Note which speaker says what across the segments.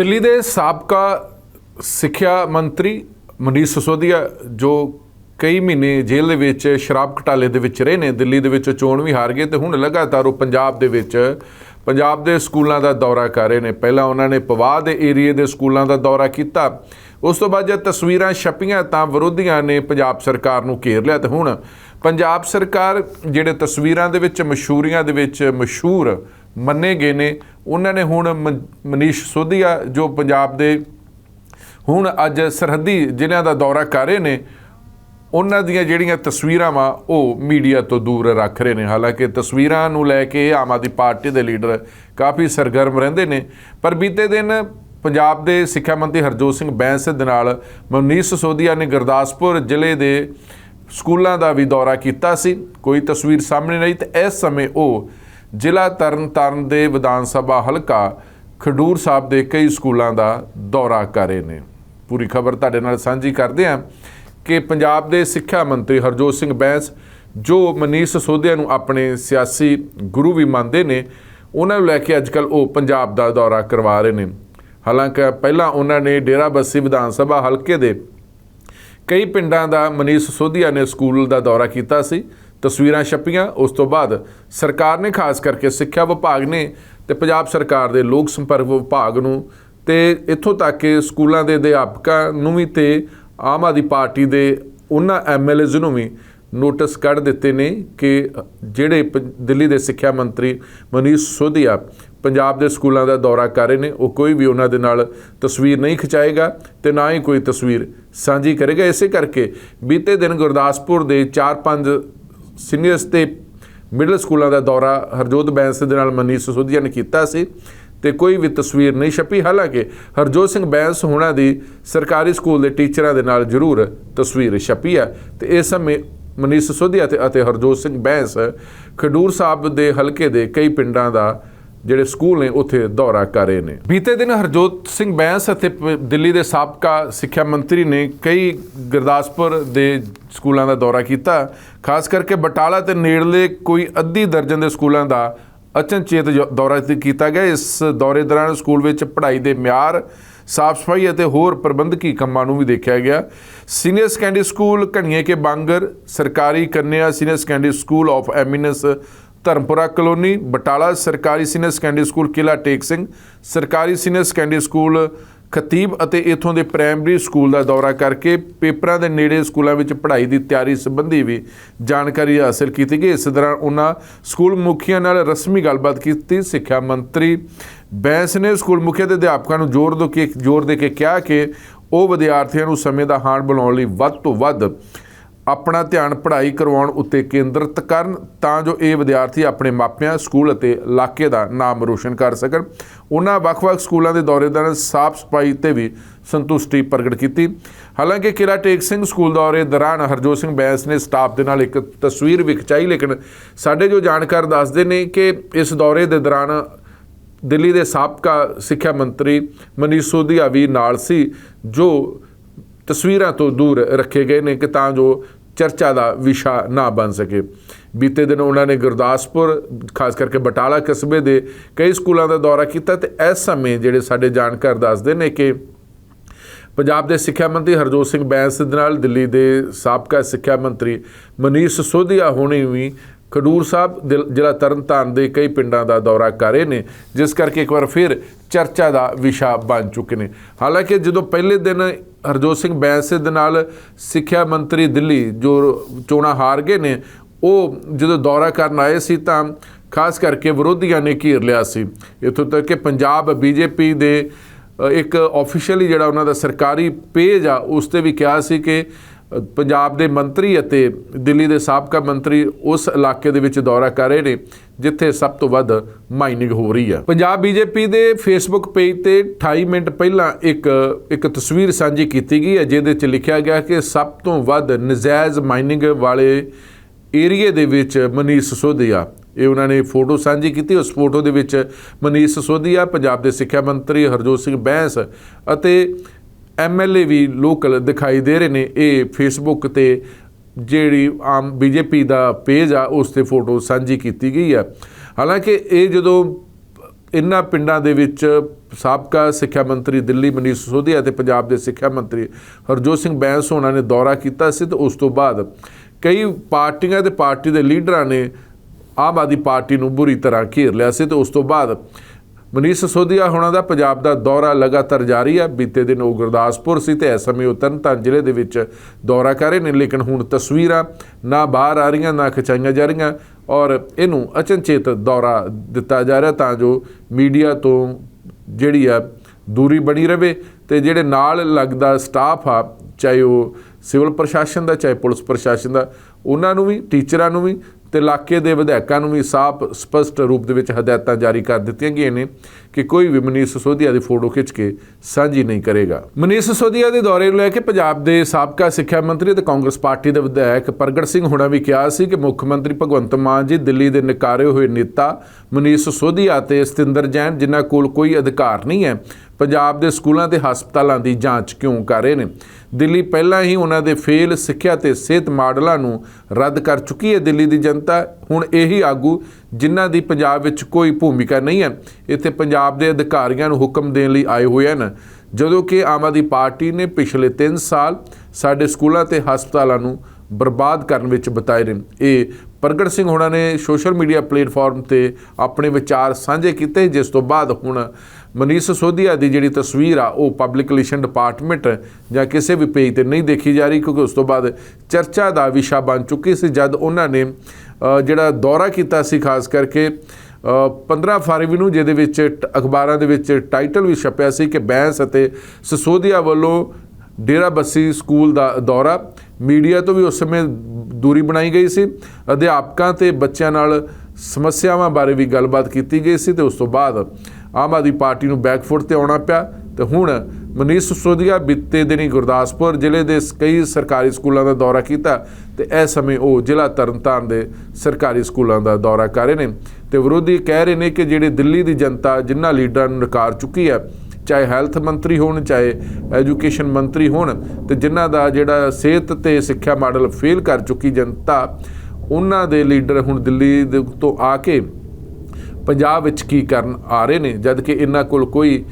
Speaker 1: ਦਿੱਲੀ ਦੇ ਸਾਬਕਾ ਸਿੱਖਿਆ ਮੰਤਰੀ ਮਨੀਸ਼ ਸਿਸੋਦੀਆ, ਜੋ ਕਈ ਮਹੀਨੇ ਜੇਲ੍ਹ ਦੇ ਵਿੱਚ ਸ਼ਰਾਬ ਘਟਾਲੇ ਦੇ ਵਿੱਚ ਰਹੇ ਨੇ, ਦਿੱਲੀ ਦੇ ਵਿੱਚ ਚੋਣ ਵੀ ਹਾਰ ਗਏ ਤੇ ਹੁਣ ਲਗਾਤਾਰ ਉਹ ਪੰਜਾਬ ਦੇ ਵਿੱਚ, ਪੰਜਾਬ ਦੇ ਸਕੂਲਾਂ ਦਾ ਦੌਰਾ ਕਰ ਰਹੇ ਨੇ। ਪਹਿਲਾਂ ਉਹਨਾਂ ਨੇ ਪਵਾਹ ਦੇ ਏਰੀਏ ਦੇ ਸਕੂਲਾਂ ਦਾ ਦੌਰਾ ਕੀਤਾ। ਉਸ ਤੋਂ ਬਾਅਦ ਜਦ ਤਸਵੀਰਾਂ ਛਪੀਆਂ ਤਾਂ ਵਿਰੋਧੀਆਂ ਨੇ ਪੰਜਾਬ ਸਰਕਾਰ ਨੂੰ ਘੇਰ ਲਿਆ ਤੇ ਹੁਣ ਪੰਜਾਬ ਸਰਕਾਰ ਜਿਹੜੇ ਤਸਵੀਰਾਂ ਦੇ ਵਿੱਚ, ਮਸ਼ਹੂਰੀਆਂ ਦੇ ਵਿੱਚ ਮਸ਼ਹੂਰ ਮੰਨੇ ਗਏ ਨੇ ਉਹਨਾਂ ਨੇ ਹੁਣ ਮ- ਮਨੀਸ਼ ਸੋਧੀਆ, ਜੋ ਪੰਜਾਬ ਦੇ ਹੁਣ ਅੱਜ ਸਰਹੱਦੀ ਜ਼ਿਲ੍ਹਿਆਂ ਦਾ ਦੌਰਾ ਕਰ ਰਹੇ ਨੇ, ਉਹਨਾਂ ਦੀਆਂ ਜਿਹੜੀਆਂ ਤਸਵੀਰਾਂ ਵਾ, ਉਹ ਮੀਡੀਆ ਤੋਂ ਦੂਰ ਰੱਖ ਰਹੇ ਨੇ। ਹਾਲਾਂਕਿ ਤਸਵੀਰਾਂ ਨੂੰ ਲੈ ਕੇ ਆਮ ਆਦਮੀ ਪਾਰਟੀ ਦੇ ਲੀਡਰ ਕਾਫੀ ਸਰਗਰਮ ਰਹਿੰਦੇ ਨੇ, ਪਰ ਬੀਤੇ ਦਿਨ ਪੰਜਾਬ ਦੇ ਸਿੱਖਿਆ ਮੰਤਰੀ ਹਰਜੋਤ ਸਿੰਘ ਬੈਂਸ ਦੇ ਨਾਲ ਮਨੀਸ਼ ਸੋਧੀਆ ਨੇ ਗੁਰਦਾਸਪੁਰ ਜ਼ਿਲ੍ਹੇ ਦੇ ਸਕੂਲਾਂ ਦਾ ਵੀ ਦੌਰਾ ਕੀਤਾ ਸੀ। ਕੋਈ ਤਸਵੀਰ ਸਾਹਮਣੇ ਨਹੀਂ, ਤੇ ਇਸ ਸਮੇਂ ਉਹ ਜ਼ਿਲ੍ਹਾ ਤਰਨਤਾਰਨ ਦੇ ਵਿਧਾਨ ਸਭਾ ਹਲਕਾ ਖਡੂਰ ਸਾਹਿਬ ਦੇ ਕਈ ਸਕੂਲਾਂ ਦਾ ਦੌਰਾ ਕਰ ਰਹੇ ਨੇ। ਪੂਰੀ ਖਬਰ ਤੁਹਾਡੇ ਨਾਲ ਸਾਂਝੀ ਕਰਦੇ ਹਾਂ ਕਿ ਪੰਜਾਬ ਦੇ ਸਿੱਖਿਆ ਮੰਤਰੀ ਹਰਜੋਤ ਸਿੰਘ ਬੈਂਸ, ਜੋ ਮਨੀਸ਼ ਸੋਧਿਆ ਨੂੰ ਆਪਣੇ ਸਿਆਸੀ ਗੁਰੂ ਵੀ ਮੰਨਦੇ ਨੇ, ਉਹਨਾਂ ਨੂੰ ਲੈ ਕੇ ਅੱਜਕੱਲ ਉਹ ਪੰਜਾਬ ਦਾ ਦੌਰਾ ਕਰਵਾ ਰਹੇ ਨੇ। ਹਾਲਾਂਕਿ ਪਹਿਲਾਂ ਉਹਨਾਂ ਨੇ ਡੇਰਾ ਬੱਸੀ ਵਿਧਾਨ ਸਭਾ ਹਲਕੇ ਦੇ ਕਈ ਪਿੰਡਾਂ ਦਾ ਮਨੀਸ਼ ਸੋਧੀਆ ਨੇ ਸਕੂਲ ਦਾ ਦੌਰਾ ਕੀਤਾ ਸੀ। ਤਸਵੀਰਾਂ ਛਪੀਆਂ। ਉਸ ਤੋਂ ਬਾਅਦ ਸਰਕਾਰ ਨੇ, ਖਾਸ ਕਰਕੇ ਸਿੱਖਿਆ ਵਿਭਾਗ ਨੇ ਤੇ ਪੰਜਾਬ ਸਰਕਾਰ ਦੇ ਲੋਕ ਸੰਪਰਕ ਵਿਭਾਗ ਨੂੰ ਤੇ ਇੱਥੋਂ ਤੱਕ ਕਿ ਸਕੂਲਾਂ ਦੇ ਅਧਿਆਪਕਾਂ ਨੂੰ ਵੀ ਤੇ ਆਮ ਆਦਮੀ ਪਾਰਟੀ ਦੇ ਉਹਨਾਂ ਐਮਐਲਏਜ਼ ਨੂੰ ਵੀ ਨੋਟਿਸ ਕੱਢ ਦਿੱਤੇ ਨੇ ਕਿ ਜਿਹੜੇ ਪ- ਦਿੱਲੀ ਦੇ ਸਿੱਖਿਆ ਮੰਤਰੀ ਮਨੀਸ਼ ਸੋਧੀਆ ਪੰਜਾਬ ਦੇ ਸਕੂਲਾਂ ਦਾ ਦੌਰਾ ਕਰ ਰਹੇ ਨੇ, ਉਹ ਕੋਈ ਵੀ ਉਹਨਾਂ ਦੇ ਨਾਲ ਤਸਵੀਰ ਨਹੀਂ ਖਿਚਾਏਗਾ ਤੇ ਨਾ ਹੀ ਕੋਈ ਤਸਵੀਰ ਸਾਂਝੀ ਕਰੇਗਾ। ਇਸੇ ਕਰਕੇ ਬੀਤੇ ਦਿਨ ਗੁਰਦਾਸਪੁਰ ਦੇ 4-5 ਸੀਨੀਅਰਸ ਤੇ ਮਿਡਲ ਸਕੂਲਾਂ ਦਾ ਦੌਰਾ ਹਰਜੋਤ ਬੈਂਸ ਦੇ ਨਾਲ ਮਨੀਸ਼ ਸੋਧੀਆ ਨੇ ਕੀਤਾ ਸੀ ਤੇ ਕੋਈ ਵੀ ਤਸਵੀਰ ਨਹੀਂ ਛਪੀ। ਹਾਲਾਂਕਿ ਹਰਜੋਤ ਸਿੰਘ ਬੈਂਸ ਹੋਣਾ ਦੀ ਸਰਕਾਰੀ ਸਕੂਲ ਦੇ ਟੀਚਰਾਂ ਦੇ ਨਾਲ ਜ਼ਰੂਰ ਤਸਵੀਰ ਛਪੀ ਹੈ ਤੇ ਇਸ ਸਮੇਂ ਮਨੀਸ਼ ਸੋਧੀਆ ਤੇ ਅਤੇ ਹਰਜੋਤ ਸਿੰਘ ਬੈਂਸ ਖਡੂਰ ਸਾਹਿਬ ਦੇ ਹਲਕੇ ਦੇ ਕਈ ਪਿੰਡਾਂ ਦਾ ਜਿਹੜੇ ਸਕੂਲ ਨੇ, ਉੱਥੇ ਦੌਰਾ ਕਰ ਰਹੇ ਨੇ। ਬੀਤੇ ਦਿਨ ਹਰਜੋਤ ਸਿੰਘ ਬੈਂਸ ਅਤੇ ਪ- ਦਿੱਲੀ ਦੇ ਸਾਬਕਾ ਸਿੱਖਿਆ ਮੰਤਰੀ ਨੇ ਕਈ ਗੁਰਦਾਸਪੁਰ ਦੇ ਸਕੂਲਾਂ ਦਾ ਦੌਰਾ ਕੀਤਾ। ਖਾਸ ਕਰਕੇ ਬਟਾਲਾ ਤੇ ਨੇੜਲੇ ਕੋਈ ਅੱਧੀ ਦਰਜਨ ਦੇ ਸਕੂਲਾਂ ਦਾ ਅਚਨਚੇਤ ਜੋ- ਦੌਰਾ ਕੀਤਾ ਗਿਆ। ਇਸ ਦੌਰੇ ਦੌਰਾਨ ਸਕੂਲ ਵਿੱਚ ਪੜ੍ਹਾਈ ਦੇ ਮਿਆਰ ਸਾਫ਼ ਸਫ਼ਾਈ ਅਤੇ ਹੋਰ ਪ੍ਰਬੰਧਕੀ ਕੰਮਾਂ ਨੂੰ ਵੀ ਦੇਖਿਆ ਗਿਆ। Senior secondary school Ghaniye Ke Bangar, ਸਰਕਾਰੀ ਕੰਨਿਆ senior secondary school of eminence Dharampura colony, Batala ਸਰਕਾਰੀ ਸੀਨੀਅਰ ਸੈਕੰਡਰੀ ਸਕੂਲ ਕਿਲਾ ਟੇਕ ਸਿੰਘ, ਸਰਕਾਰੀ ਸੀਨੀਅਰ ਸੈਕੰਡਰੀ ਸਕੂਲ ਖਤੀਬ ਅਤੇ ਇਥੋਂ ਦੇ ਪ੍ਰਾਇਮਰੀ ਸਕੂਲ ਦਾ ਦੌਰਾ ਕਰਕੇ ਪੇਪਰਾਂ ਦੇ ਨੇੜੇ ਸਕੂਲਾਂ ਵਿੱਚ ਪੜ੍ਹਾਈ ਦੀ ਤਿਆਰੀ ਸੰਬੰਧੀ ਵੀ ਜਾਣਕਾਰੀ ਹਾਸਲ ਕੀਤੀ ਗਈ। ਇਸ ਦੌਰਾਨ ਉਹਨਾਂ ਸਕੂਲ ਮੁਖੀਆਂ ਨਾਲ ਰਸਮੀ ਗੱਲਬਾਤ ਕੀਤੀ। ਸਿੱਖਿਆ ਮੰਤਰੀ ਬੈਂਸ ਨੇ ਸਕੂਲ ਮੁਖੀ ਤੇ ਅਧਿਆਪਕਾਂ ਨੂੰ ਜ਼ੋਰ ਦੇ ਕੇ, ਜ਼ੋਰ ਦੇ ਕੇ ਕਿਹਾ ਕਿ ਉਹ ਵਿਦਿਆਰਥੀਆਂ ਨੂੰ ਸਮੇਂ ਦਾ ਹਾਣ ਬਣਾਉਣ ਲਈ ਵੱਧ ਤੋਂ ਵੱਧ ਆਪਣਾ ਧਿਆਨ ਪੜ੍ਹਾਈ ਕਰਵਾਉਣ ਉੱਤੇ ਕੇਂਦਰਿਤ ਕਰਨ ਤਾਂ ਜੋ ਇਹ ਵਿਦਿਆਰਥੀ ਆਪਣੇ ਮਾਪਿਆਂ, ਸਕੂਲ ਅਤੇ ਇਲਾਕੇ ਦਾ ਨਾਮ ਰੋਸ਼ਨ ਕਰ ਸਕਣ। ਉਹਨਾਂ ਵੱਖ-ਵੱਖ ਸਕੂਲਾਂ ਦੇ ਦੌਰੇ ਦੌਰਾਨ ਸਾਫ਼ ਸਫ਼ਾਈ ਤੇ ਵੀ ਸੰਤੁਸ਼ਟੀ ਪ੍ਰਗਟ ਕੀਤੀ। ਹਾਲਾਂਕਿ ਕਿਲਾ ਟੇਕ ਸਿੰਘ ਸਕੂਲ ਦੌਰੇ ਦੌਰਾਨ ਹਰਜੋਤ ਸਿੰਘ ਬੈਂਸ ਨੇ ਸਟਾਫ ਦੇ ਨਾਲ ਇੱਕ ਤਸਵੀਰ ਵੀ ਖਿਚਾਈ, ਲੇਕਿਨ ਸਾਡੇ ਜੋ ਜਾਣਕਾਰ ਦੱਸਦੇ ਨੇ ਕਿ ਇਸ ਦੌਰੇ ਦੇ ਦੌਰਾਨ ਦਿੱਲੀ ਦੇ ਸਾਬਕਾ ਸਿੱਖਿਆ ਮੰਤਰੀ ਮਨੀਸ਼ ਸੋਧੀਆ ਵੀ ਨਾਲ ਸੀ, ਜੋ ਤਸਵੀਰਾਂ ਤੋਂ ਦੂਰ ਰੱਖੇ ਗਏ ਨੇ ਕਿ ਤਾਂ ਜੋ ਚਰਚਾ ਦਾ ਵਿਸ਼ਾ ਨਾ ਬਣ ਸਕੇ। ਬੀਤੇ ਦਿਨ ਉਹਨਾਂ ਨੇ ਗੁਰਦਾਸਪੁਰ, ਖਾਸ ਕਰਕੇ ਬਟਾਲਾ ਕਸਬੇ ਦੇ ਕਈ ਸਕੂਲਾਂ ਦਾ ਦੌਰਾ ਕੀਤਾ ਤੇ ਇਸ ਸਮੇਂ ਜਿਹੜੇ ਸਾਡੇ ਜਾਣਕਾਰ ਦੱਸਦੇ ਨੇ ਕਿ ਪੰਜਾਬ ਦੇ ਸਿੱਖਿਆ ਮੰਤਰੀ ਹਰਜੋਤ ਸਿੰਘ ਬੈਂਸ ਦੇ ਨਾਲ ਦਿੱਲੀ ਦੇ ਸਾਬਕਾ ਸਿੱਖਿਆ ਮੰਤਰੀ ਮਨੀਸ਼ ਸੋਧੀਆ ਹੋਣੀ ਵੀ ਖਡੂਰ ਸਾਹਿਬ ਦਿਲ- ਜ਼ਿਲ੍ਹਾ ਤਰਨਤਾਰਨ ਦੇ ਕਈ ਪਿੰਡਾਂ ਦਾ ਦੌਰਾ ਕਰ ਰਹੇ ਨੇ, ਜਿਸ ਕਰਕੇ ਇੱਕ ਵਾਰ ਫਿਰ ਚਰਚਾ ਦਾ ਵਿਸ਼ਾ ਬਣ ਚੁੱਕੇ ਨੇ। ਹਾਲਾਂਕਿ ਜਦੋਂ ਪਹਿਲੇ ਦਿਨ ਹਰਜੋਤ ਸਿੰਘ ਬੈਂਸ ਦੇ ਨਾਲ ਸਿੱਖਿਆ ਮੰਤਰੀ ਦਿੱਲੀ ਜੋ ਚੋਣਾਂ ਹਾਰ ਗਏ ਨੇ, ਉਹ ਜਦੋਂ ਦੌਰਾ ਕਰਨ ਆਏ ਸੀ ਤਾਂ ਖਾਸ ਕਰਕੇ ਵਿਰੋਧੀਆਂ ਨੇ ਘੇਰ ਲਿਆ ਸੀ। ਇੱਥੋਂ ਤੱਕ ਕਿ ਪੰਜਾਬ ਬੀਜੇਪੀ ਦੇ ਇੱਕ ਆਫੀਸ਼ੀਅਲੀ ਜਿਹੜਾ ਉਹਨਾਂ ਦਾ ਸਰਕਾਰੀ ਪੇਜ ਆ, ਉਸ ਤੇ ਵੀ ਕਿਹਾ ਸੀ ਕਿ ਪੰਜਾਬ ਦੇ ਮੰਤਰੀ ਅਤੇ ਦਿੱਲੀ ਦੇ ਸਾਬਕਾ ਮੰਤਰੀ ਉਸ ਇਲਾਕੇ ਦੇ ਵਿੱਚ ਦੌਰਾ ਕਰ ਰਹੇ ਨੇ, ਜਿੱਥੇ ਸਭ ਤੋਂ ਵੱਧ ਮਾਈਨਿੰਗ ਹੋ ਰਹੀ ਹੈ ਪੰਜਾਬ ਬੀਜੇਪੀ ਦੇ ਫੇਸਬੁੱਕ ਪੇਜ ਤੇ 28 ਮਿੰਟ ਪਹਿਲਾਂ ਇੱਕ ਇੱਕ ਤਸਵੀਰ ਸਾਂਝੀ ਕੀਤੀ ਗਈ ਹੈ, ਜਿਹਦੇ ਵਿੱਚ ਲਿਖਿਆ ਗਿਆ ਕਿ ਸਭ ਤੋਂ ਵੱਧ ਨਜਾਇਜ਼ ਮਾਈਨਿੰਗ ਵਾਲੇ ਏਰੀਏ ਦੇ ਵਿੱਚ ਮਨੀਸ਼ ਸੋਧੀਆ। ਇਹ ਉਹਨਾਂ ਨੇ ਫੋਟੋ ਸਾਂਝੀ ਕੀਤੀ, ਉਸ ਫੋਟੋ ਦੇ ਵਿੱਚ ਮਨੀਸ਼ ਸੋਧੀਆ, ਪੰਜਾਬ ਦੇ ਸਿੱਖਿਆ ਮੰਤਰੀ ਹਰਜੋਤ ਸਿੰਘ ਬੈਂਸ ਅਤੇ ਐਮਐਲਏ ਵੀ ਲੋਕਲ ਦਿਖਾਈ ਦੇ ਰਹੇ ਨੇ। ਇਹ ਫੇਸਬੁੱਕ ਤੇ ਜਿਹੜੀ ਆਮ ਬੀਜੇਪੀ ਦਾ ਪੇਜ ਆ, ਉਸ ਤੇ ਫੋਟੋ ਸਾਂਝੀ ਕੀਤੀ ਗਈ ਆ। ਹਾਲਾਂਕਿ ਇਹ ਜਦੋਂ ਇਨ੍ਹਾਂ ਪਿੰਡਾਂ ਦੇ ਵਿੱਚ ਸਾਬਕਾ ਸਿੱਖਿਆ ਮੰਤਰੀ ਦਿੱਲੀ ਮਨੀਸ਼ ਸਿਸੋਦੀਆ ਤੇ ਪੰਜਾਬ ਦੇ ਸਿੱਖਿਆ ਮੰਤਰੀ ਹਰਜੋਤ ਸਿੰਘ ਬੈਂਸ ਹੋਣਾ ਨੇ ਦੌਰਾ ਕੀਤਾ ਸੀ ਤੇ ਉਸ ਤੋਂ ਬਾਅਦ ਕਈ ਪਾਰਟੀਆਂ ਤੇ ਪਾਰਟੀ ਦੇ ਲੀਡਰਾਂ ਨੇ ਆਮ ਆਦਮੀ ਪਾਰਟੀ ਨੂੰ ਬੁਰੀ ਤਰ੍ਹਾਂ ਘੇਰ ਲਿਆ ਸੀ ਤੇ ਉਸ ਤੋਂ ਬਾਅਦ ਮਨੀਸ਼ ਸਿਸੋਦੀਆ ਹੋਣਾ ਦਾ ਪੰਜਾਬ ਦਾ ਦੌਰਾ ਲਗਾਤਾਰ ਜਾਰੀ ਹੈ। ਬੀਤੇ ਦਿਨ ਉਹ ਗੁਰਦਾਸਪੁਰ ਸੀ ਤੇ ਇਸ ਸਮੇਂ ਉਹ ਤਰਨਤਾਰਨ ਜ਼ਿਲ੍ਹੇ ਦੇ ਵਿੱਚ ਦੌਰਾ ਕਰ ਰਹੇ ਨੇ, ਲੇਕਿਨ ਹੁਣ ਤਸਵੀਰਾਂ ਨਾ ਬਾਹਰ ਆ ਰਹੀਆਂ, ਨਾ ਖਿਚਾਈਆਂ ਜਾ ਰਹੀਆਂ ਔਰ ਇਹਨੂੰ ਅਚਨਚੇਤ ਦੌਰਾ ਦਿੱਤਾ ਜਾ ਰਿਹਾ ਤਾਂ ਜੋ ਮੀਡੀਆ ਤੋਂ ਜਿਹੜੀ ਆ ਦੂਰੀ ਬਣੀ ਰਵੇ ਤੇ ਜਿਹੜੇ ਨਾਲ ਲੱਗਦਾ ਸਟਾਫ ਆ, ਚਾਹੇ ਉਹ ਸਿਵਲ ਪ੍ਰਸ਼ਾਸਨ ਦਾ, ਚਾਹੇ ਪੁਲਿਸ ਪ੍ਰਸ਼ਾਸਨ ਦਾ, ਉਹਨਾਂ ਨੂੰ ਵੀ, ਟੀਚਰਾਂ ਨੂੰ ਵੀ ਤੇ ਇਲਾਕੇ ਦੇ ਵਿਧਾਇਕਾਂ ਨੂੰ ਵੀ ਸਾਫ਼, ਸਪਸ਼ਟ ਰੂਪ ਦੇ ਵਿੱਚ ਹਦਾਇਤਾਂ ਜਾਰੀ ਕਰ ਦਿੱਤੀਆਂ ਗਈਆਂ ਨੇ ਕਿ ਕੋਈ ਵੀ ਮਨੀਸ਼ ਸਿਸੋਦੀਆ ਦੀ ਫੋਟੋ ਖਿੱਚ ਕੇ ਸਾਂਝੀ ਨਹੀਂ ਕਰੇਗਾ। ਮਨੀਸ਼ ਸਿਸੋਦੀਆ ਦੇ ਦੌਰੇ ਨੂੰ ਲੈ ਕੇ ਪੰਜਾਬ ਦੇ ਸਾਬਕਾ ਸਿੱਖਿਆ ਮੰਤਰੀ ਤੇ ਕਾਂਗਰਸ ਪਾਰਟੀ ਦੇ ਵਿਧਾਇਕ ਪ੍ਰਗਟ ਸਿੰਘ ਹੁਣਾ ਵੀ ਕਿਹਾ ਸੀ ਕਿ ਮੁੱਖ ਮੰਤਰੀ ਭਗਵੰਤ ਮਾਨ ਜੀ ਦਿੱਲੀ ਦੇ ਨਕਾਰੇ ਹੋਏ ਨੇਤਾ ਮਨੀਸ਼ ਸਿਸੋਦੀਆ ਤੇ ਸਤਿੰਦਰ ਜੈਨ, ਜਿਨ੍ਹਾਂ ਕੋਲ ਕੋਈ ਅਧਿਕਾਰ ਨਹੀਂ ਹੈ ਪੰਜਾਬ ਦੇ ਸਕੂਲਾਂ ਤੇ ਹਸਪਤਾਲਾਂ ਦੀ ਜਾਂਚ ਕਿਉਂ ਕਰ ਰਹੇ ਨੇ? ਦਿੱਲੀ ਪਹਿਲਾਂ ਹੀ ਉਹਨਾਂ ਦੇ ਫੇਲ ਸਿੱਖਿਆ ਤੇ ਸਿਹਤ ਮਾਡਲਾਂ ਨੂੰ ਰੱਦ ਕਰ ਚੁੱਕੀ ਹੈ ਦਿੱਲੀ ਦੀ ਜਨਤਾ। ਹੁਣ ਇਹੀ ਆਗੂ ਜਿਨ੍ਹਾਂ ਦੀ ਪੰਜਾਬ ਵਿੱਚ ਕੋਈ ਭੂਮਿਕਾ ਨਹੀਂ ਹੈ। ਇੱਥੇ ਪੰਜਾਬ ਦੇ ਅਧਿਕਾਰੀਆਂ ਨੂੰ ਹੁਕਮ ਦੇਣ ਲਈ ਆਏ ਹੋਏ ਹਨ। ਜਦੋਂ ਕਿ ਆਮ ਆਦਮੀ ਪਾਰਟੀ ਨੇ ਪਿਛਲੇ 3 ਸਾਲ ਸਾਡੇ ਸਕੂਲਾਂ ਤੇ ਹਸਪਤਾਲਾਂ ਨੂੰ ਬਰਬਾਦ ਕਰਨ ਵਿੱਚ ਬਤਾਏ ਨੇ। ਇਹ ਪ੍ਰਗਟ ਸਿੰਘ ਹੋਣਾ ਨੇ ਸੋਸ਼ਲ ਮੀਡੀਆ ਪਲੇਟਫਾਰਮ ਤੇ ਆਪਣੇ ਵਿਚਾਰ ਸਾਂਝੇ ਕੀਤੇ ਜਿਸ ਤੋਂ ਬਾਅਦ ਹੁਣ ਮਨੀਸ਼ ਸਿਸੋਦੀਆ ਦੀ ਜਿਹੜੀ ਤਸਵੀਰ ਆ ਉਹ ਪਬਲਿਕ ਰਿਲੇਸ਼ਨ ਡਿਪਾਰਟਮੈਂਟ ਜਾਂ ਕਿਸੇ ਵੀ ਪੇਜ ਤੇ ਨਹੀਂ ਦੇਖੀ ਜਾ ਰਹੀ ਕਿਉਂਕਿ ਉਸ ਤੋਂ ਬਾਅਦ ਚਰਚਾ ਦਾ ਵਿਸ਼ਾ ਬਣ ਚੁੱਕੀ ਸੀ ਜਦ ਉਹਨਾਂ ਨੇ ਜਿਹੜਾ ਦੌਰਾ ਕੀਤਾ ਸੀ ਖਾਸ ਕਰਕੇ ਅ, 15 ਫਰਵਰੀ ਨੂੰ ਜਿਹਦੇ ਵਿੱਚ ਟ- ਅਖਬਾਰਾਂ ਦੇ ਵਿੱਚ ਟਾਈਟਲ ਵੀ ਛਪਿਆ ਸੀ ਕਿ ਬੈਂਸ ਅਤੇ ਸਸੋਦੀਆ ਵੱਲੋਂ ਡੇਰਾ ਬੱਸੀ ਸਕੂਲ ਦਾ ਦੌਰਾ। ਮੀਡੀਆ ਤੋਂ ਵੀ ਉਸ ਸਮੇਂ ਦੂਰੀ ਬਣਾਈ ਗਈ ਸੀ। ਅਧਿਆਪਕਾਂ ਤੇ ਬੱਚਿਆਂ ਨਾਲ ਸਮੱਸਿਆਵਾਂ ਬਾਰੇ ਵੀ ਗੱਲਬਾਤ ਕੀਤੀ ਗਈ ਸੀ ਤੇ ਉਸ ਤੋਂ ਬਾਅਦ ਆਮ ਆਦਮੀ ਪਾਰਟੀ ਨੂੰ ਬੈਕਫੁੱਟ ਤੇ ਆਉਣਾ ਪਿਆ ਤੇ ਹੁਣ ਮਨੀਸ਼ ਸਿਸੋਦੀਆ ਬੀਤੇ ਦਿਨੀ ਗੁਰਦਾਸਪੁਰ ਜ਼ਿਲ੍ਹੇ ਦੇ ਕਈ ਸਰਕਾਰੀ ਸਕੂਲਾਂ ਦਾ ਦੌਰਾ ਕੀਤਾ ਤੇ ਇਸ ਸਮੇਂ ਉਹ ਜ਼ਿਲ੍ਹਾ ਤਰਨਤਾਰਨ ਦੇ ਸਰਕਾਰੀ ਸਕੂਲਾਂ ਦਾ ਦੌਰਾ ਕਰ ਰਹੇ ਨੇ। ਤੇ ਵਿਰੋਧੀ ਕਹਿ ਰਹੇ ਨੇ ਕਿ ਜਿਹੜੇ ਦਿੱਲੀ ਦੀ ਜਨਤਾ ਜਿਨ੍ਹਾਂ ਲੀਡਰਾਂ ਨੂੰ ਨਕਾਰ ਚੁੱਕੀ ਹੈ ਚਾਹੇ ਹੈਲਥ ਮੰਤਰੀ ਹੋਣ, ਚਾਹੇ ਐਜੂਕੇਸ਼ਨ ਮੰਤਰੀ ਹੋਣ, ਤੇ ਜਿਨ੍ਹਾਂ ਦਾ ਜਿਹੜਾ ਸਿਹਤ ਤੇ ਸਿੱਖਿਆ ਮਾਡਲ ਫੇਲ ਕਰ ਚੁੱਕੀ ਜਨਤਾ, ਉਹਨਾਂ ਦੇ ਲੀਡਰ ਹੁਣ ਦਿੱਲੀ ਦੇ ਤੋਂ ਆ ਕੇ ਪੰਜਾਬ ਵਿੱਚ ਕੀ ਕਰਨ ਆ ਰਹੇ ਨੇ ਜਦ ਕਿ ਇਹਨਾਂ ਕੋਲ ਕੋਈ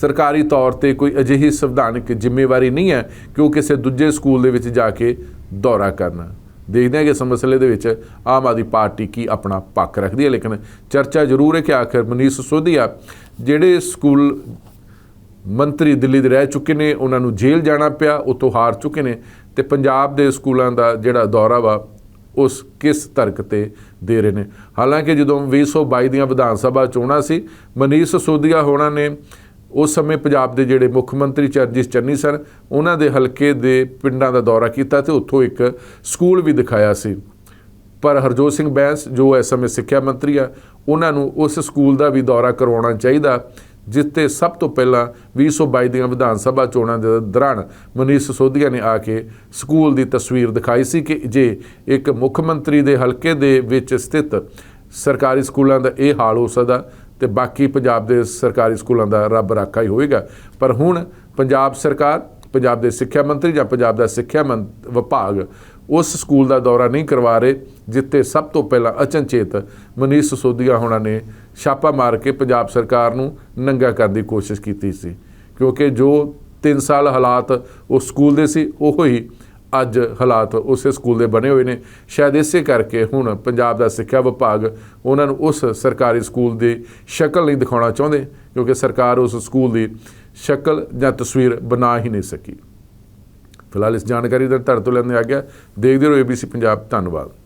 Speaker 1: ਸਰਕਾਰੀ ਤੌਰ ਤੇ ਕੋਈ ਅਜਿਹੀ ਸੰਵਿਧਾਨਕ ਜ਼ਿੰਮੇਵਾਰੀ ਨਹੀਂ ਹੈ ਕਿ ਉਹ ਕਿਸੇ ਦੂਜੇ ਸਕੂਲ ਦੇ ਵਿੱਚ ਜਾ ਕੇ ਦੌਰਾ ਕਰਨਾ। ਦੇਖਦੇ ਹਾਂ ਕਿ ਇਸ ਮਸਲੇ ਦੇ ਵਿੱਚ ਆਮ ਆਦਮੀ ਪਾਰਟੀ ਕੀ ਆਪਣਾ ਪੱਖ ਰੱਖਦੀ ਹੈ, ਲੇਕਿਨ ਚਰਚਾ ਜ਼ਰੂਰ ਹੈ ਕਿ ਆਖਿਰ ਮਨੀਸ਼ ਸਿਸੋਦੀਆ ਜਿਹੜੇ ਸਕੂਲ ਮੰਤਰੀ ਦਿੱਲੀ ਦੇ ਰਹਿ ਚੁੱਕੇ ਨੇ, ਉਹਨਾਂ ਨੂੰ ਜੇਲ੍ਹ ਜਾਣਾ ਪਿਆ ਉਤੋਂ ਹਾਰ ਚੁੱਕੇ ਨੇ ਤੇ ਪੰਜਾਬ ਦੇ ਸਕੂਲਾਂ ਦਾ ਜਿਹੜਾ ਦੌਰਾ ਵਾ, ਉਸ ਕਿਸ ਤਰਕ ਤੇ ਦੇ ਰਹੇ ਨੇ। ਹਾਲਾਂਕਿ ਜਦੋਂ 2022 ਦੀਆਂ ਵਿਧਾਨ ਸਭਾ ਚੋਣਾਂ ਸੀ, ਮਨੀਸ਼ ਸਿਸੋਦੀਆ ਹੋਣਾ ਨੇ ਉਸ ਸਮੇਂ ਪੰਜਾਬ ਦੇ ਜਿਹੜੇ ਮੁੱਖ ਮੰਤਰੀ ਚਰਨਜੀਤ ਚੰਨੀ ਸਨ, ਉਹਨਾਂ ਦੇ ਹਲਕੇ ਦੇ ਪਿੰਡਾਂ ਦਾ ਦੌਰਾ ਕੀਤਾ ਤੇ ਉੱਥੋਂ ਇੱਕ ਸਕੂਲ ਵੀ ਦਿਖਾਇਆ ਸੀ। ਪਰ ਹਰਜੋਤ ਸਿੰਘ ਬੈਂਸ, ਜੋ ਇਸ ਸਮੇਂ ਸਿੱਖਿਆ ਮੰਤਰੀ ਆ, ਉਹਨਾਂ ਨੂੰ ਉਸ ਸਕੂਲ ਦਾ ਵੀ ਦੌਰਾ ਕਰਵਾਉਣਾ ਚਾਹੀਦਾ ਜਿੱਤੇ ਸਭ ਤੋਂ ਪਹਿਲਾਂ 2022 ਦੀਆਂ ਵਿਧਾਨ ਸਭਾ ਚੋਣਾਂ ਦੇ ਦੌਰਾਨ ਮਨੀਸ਼ ਸਿਸੋਦੀਆ ਨੇ ਆ ਕੇ ਸਕੂਲ ਦੀ ਤਸਵੀਰ ਦਿਖਾਈ ਸੀ ਕਿ ਜੇ ਇੱਕ ਮੁੱਖ ਮੰਤਰੀ ਦੇ ਹਲਕੇ ਦੇ ਵਿੱਚ ਸਥਿਤ ਸਰਕਾਰੀ ਸਕੂਲਾਂ ਦਾ ਇਹ ਹਾਲ ਹੋ ਸਕਦਾ ਤੇ ਬਾਕੀ ਪੰਜਾਬ ਦੇ ਸਰਕਾਰੀ ਸਕੂਲਾਂ ਦਾ ਰੱਬ ਰਾਖਾ ਹੀ ਹੋਏਗਾ ਪਰ ਹੁਣ ਪੰਜਾਬ ਸਰਕਾਰ, ਪੰਜਾਬ ਦੇ ਸਿੱਖਿਆ ਮੰਤਰੀ ਜਾਂ ਪੰਜਾਬ ਦਾ ਸਿੱਖਿਆ ਮੰਤ, ਵਿਭਾਗ ਉਸ ਸਕੂਲ ਦਾ ਦੌਰਾ ਨਹੀਂ ਕਰਵਾ ਰਹੇ, ਜਿੱਥੇ ਸਭ ਤੋਂ ਪਹਿਲਾਂ ਅਚਨਚੇਤ ਮਨੀਸ਼ ਸਿਸੋਦੀਆ ਹੋਣਾ ਨੇ ਛਾਪਾ ਮਾਰ ਕੇ ਪੰਜਾਬ ਸਰਕਾਰ ਨੂੰ ਨੰਗਾ ਕਰਨ ਦੀ ਕੋਸ਼ਿਸ਼ ਕੀਤੀ ਸੀ। ਕਿਉਂਕਿ ਜੋ 3 ਸਾਲ ਹਾਲਾਤ ਉਸ ਸਕੂਲ ਦੇ ਸੀ, ਉਹ ਹੀ ਅੱਜ ਹਾਲਾਤ ਉਸੇ ਸਕੂਲ ਦੇ ਬਣੇ ਹੋਏ ਨੇ। ਸ਼ਾਇਦ ਇਸੇ ਕਰਕੇ ਹੁਣ ਪੰਜਾਬ ਦਾ ਸਿੱਖਿਆ ਵਿਭਾਗ ਉਹਨਾਂ ਨੂੰ ਉਸ ਸਰਕਾਰੀ ਸਕੂਲ ਦੀ ਸ਼ਕਲ ਨਹੀਂ ਦਿਖਾਉਣਾ ਚਾਹੁੰਦੇ, ਕਿਉਂਕਿ ਸਰਕਾਰ ਉਸ ਸਕੂਲ ਦੀ ਸ਼ਕਲ ਜਾਂ ਤਸਵੀਰ ਬਣਾ ਹੀ ਨਹੀਂ ਸਕੀ। ਫਿਲਹਾਲ ਇਸ ਜਾਣਕਾਰੀ ਦਾ ਧਰ ਤੋਂ ਲੈਂਦੇ ਆ ਗਿਆ। ਦੇਖਦੇ ਰਹੋ ABC ਪੰਜਾਬ। ਧੰਨਵਾਦ।